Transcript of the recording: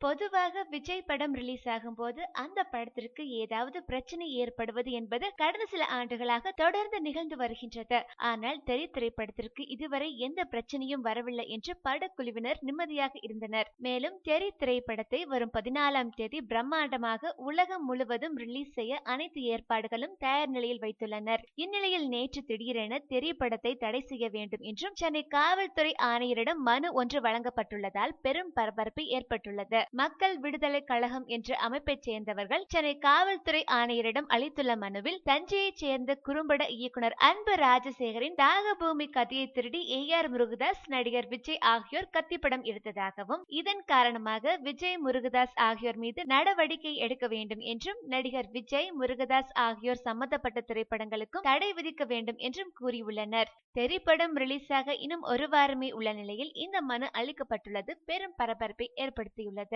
பொதுவாக விஜய் படம் ரிலீஸ் ஆகும் போது அந்த படத்திற்கு ஏதாவது பிரச்சனை ஏற்படுவது என்பது கடந்த சில ஆண்டுகளாக தொடர்ந்து நிகழ்ந்து வருகின்றது. ஆனால் தெரி திரைப்படத்திற்கு இதுவரை எந்த பிரச்சனையும் வரவில்லை என்று படக்குழுவினர் நிம்மதியாக இருந்தனர். மேலும் தெரி திரைப்படத்தை வரும் பதினாலாம் தேதி பிரம்மாண்டமாக உலகம் முழுவதும் ரிலீஸ் செய்ய அனைத்து ஏற்பாடுகளும் தயார் நிலையில் வைத்துள்ளனர். இந்நிலையில் நேற்று திடீரென தெரி படத்தை தடை செய்ய வேண்டும் என்றும் சென்னை காவல்துறை ஆணையரிடம் மனு ஒன்று வழங்கப்பட்டுள்ளதால் பெரும் பரபரப்பு ஏற்பட்டுள்ளது. மக்கள் விடுதலை கழகம் என்ற அமைப்பைச் சேர்ந்தவர்கள் சென்னை காவல்துறை ஆணையரிடம் அளித்துள்ள மனுவில் தஞ்சையைச் சேர்ந்த குறும்பட இயக்குனர் அன்பு ராஜசேகரின் தாகபூமி கதையை திருடி ஏ ஆர் முருகதாஸ் நடிகர் விஜய் ஆகியோர் கத்திப்படம் எடுத்ததாகவும் இதன் காரணமாக விஜய் முருகதாஸ் ஆகியோர் மீது நடவடிக்கை எடுக்க வேண்டும் என்றும் நடிகர் விஜய் முருகதாஸ் ஆகியோர் சம்பந்தப்பட்ட திரைப்படங்களுக்கும் தடை விதிக்க வேண்டும் என்றும் கூறியுள்ளனர். திரைப்படம் ரிலீஸாக இன்னும் ஒரு வாரமே உள்ள நிலையில் இந்த மனு அளிக்கப்பட்டுள்ளது. பெரும் பரபரப்பை ஏற்படுத்தியுள்ளது.